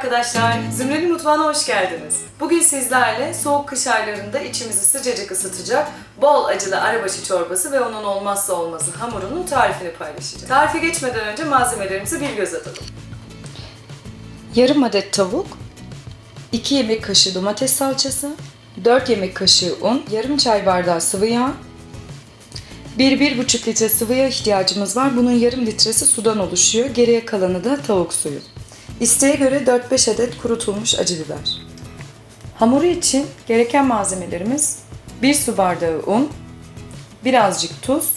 arkadaşlar, Zümreli Mutfağı'na hoş geldiniz. Bugün sizlerle soğuk kış aylarında içimizi sıcacık ısıtacak bol acılı arabaşı çorbası ve onun olmazsa olmazı hamurunun tarifini paylaşacağım. Tarife geçmeden önce malzemelerimizi bir göz atalım. Yarım adet tavuk, 2 yemek kaşığı domates salçası, 4 yemek kaşığı un, yarım çay bardağı sıvı yağ, 1-1,5 litre sıvıya ihtiyacımız var. Bunun yarım litresi sudan oluşuyor. Geriye kalanı da tavuk suyu. İsteğe göre 4-5 adet kurutulmuş acı biber. Hamuru için gereken malzemelerimiz 1 su bardağı un, birazcık tuz,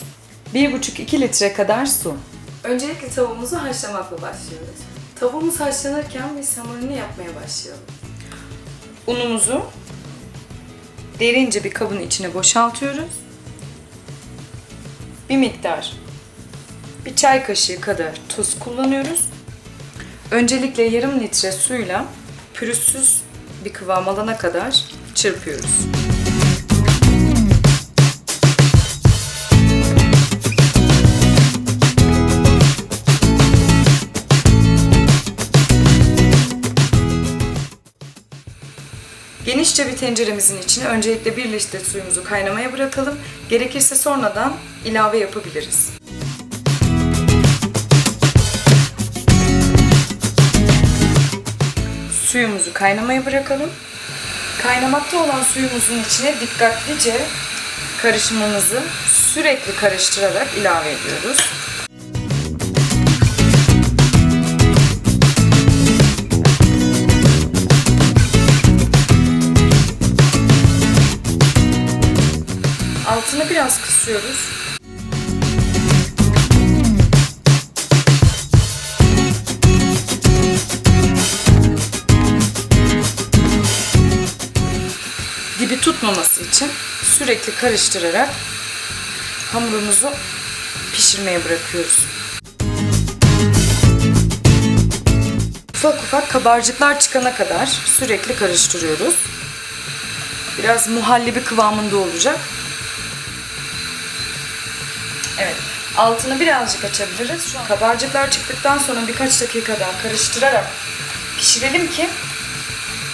1,5-2 litre kadar su. Öncelikle tavuğumuzu haşlamakla başlıyoruz. Tavuğumuz haşlanırken biz hamurunu yapmaya başlayalım. Unumuzu derince bir kabın içine boşaltıyoruz bir miktar bir çay kaşığı kadar tuz kullanıyoruz. Öncelikle yarım litre suyla pürüzsüz bir kıvam alana kadar çırpıyoruz. Genişçe bir tenceremizin içine öncelikle 1 litre suyumuzu kaynamaya bırakalım. Gerekirse sonradan ilave yapabiliriz. Suyumuzu kaynamaya bırakalım. Kaynamakta olan suyumuzun içine dikkatlice karışımımızı sürekli karıştırarak ilave ediyoruz. Altını biraz kısıyoruz. Tutmaması için sürekli karıştırarak hamurumuzu pişirmeye bırakıyoruz. Ufak ufak kabarcıklar çıkana kadar sürekli karıştırıyoruz. Biraz muhallebi kıvamında olacak. Evet. Altını birazcık açabiliriz. Şu an kabarcıklar çıktıktan sonra birkaç dakika daha karıştırarak pişirelim ki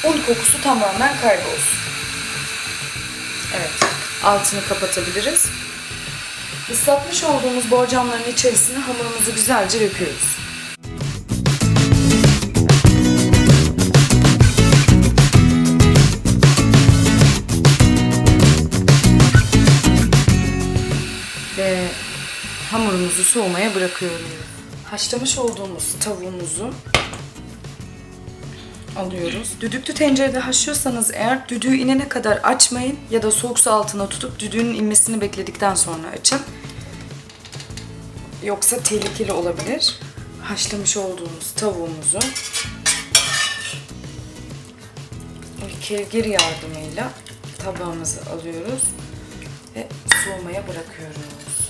un kokusu tamamen kaybolsun. Evet. Altını kapatabiliriz. Islatmış olduğumuz borcamların içerisine hamurumuzu güzelce döküyoruz. ve hamurumuzu soğumaya bırakıyorum. Haşlamış olduğumuz tavuğumuzu alıyoruz. Düdüklü tencerede haşlıyorsanız eğer düdüğü inene kadar açmayın ya da soğuk su altına tutup düdüğünün inmesini bekledikten sonra açın. Yoksa tehlikeli olabilir. Haşlamış olduğumuz tavuğumuzu kevgir yardımıyla tabağımıza alıyoruz ve soğumaya bırakıyoruz.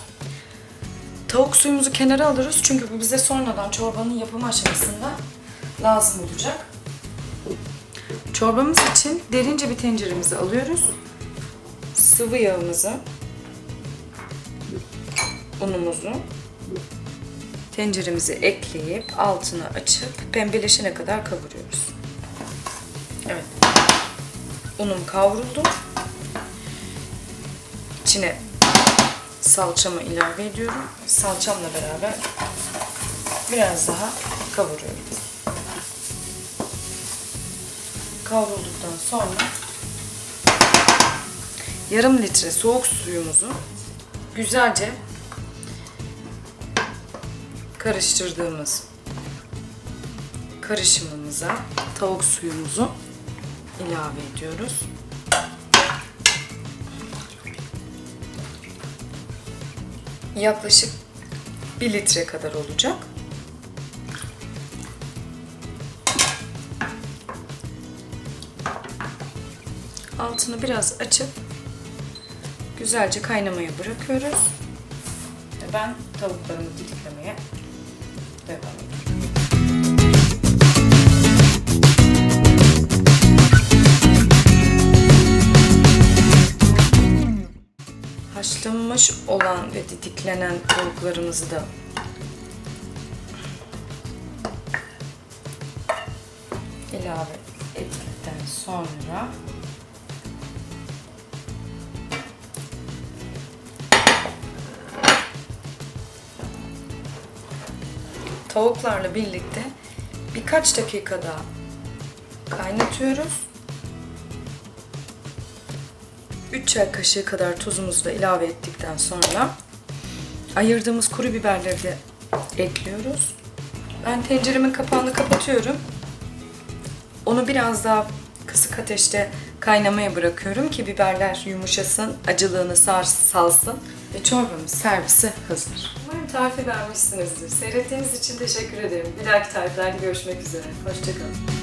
Tavuk suyumuzu kenara alırız çünkü bu bize sonradan çorbanın yapımı aşamasında lazım olacak. Çorbamız için derince bir tenceremizi alıyoruz. Sıvı yağımızı, unumuzu tenceremize ekleyip altını açıp pembeleşene kadar kavuruyoruz. Evet. Unum kavruldu. İçine salçamı ilave ediyorum. Salçamla beraber biraz daha kavuruyorum. Kavrulduktan sonra yarım litre soğuk suyumuzu güzelce karıştırdığımız karışımımıza tavuk suyumuzu ilave ediyoruz. Yaklaşık 1 litre kadar olacak. Altını biraz açıp güzelce kaynamaya bırakıyoruz. Ben tavuklarımı didiklemeye devam ediyorum. haşlanmış olan ve didiklenen tavuklarımızı da ilave ettikten sonra tavuklarla birlikte birkaç dakika daha kaynatıyoruz. 3 çay kaşığı kadar tuzumuzu da ilave ettikten sonra ayırdığımız kuru biberleri de ekliyoruz. Ben tenceremin kapağını kapatıyorum. Onu biraz daha kısık ateşte kaynamaya bırakıyorum ki biberler yumuşasın, acılığını sar, salsın ve çorbamız servise hazır. Tarifi beğenmişsinizdir. Seyrettiğiniz için teşekkür ederim. Bir dahaki tariflerde görüşmek üzere. Hoşçakalın.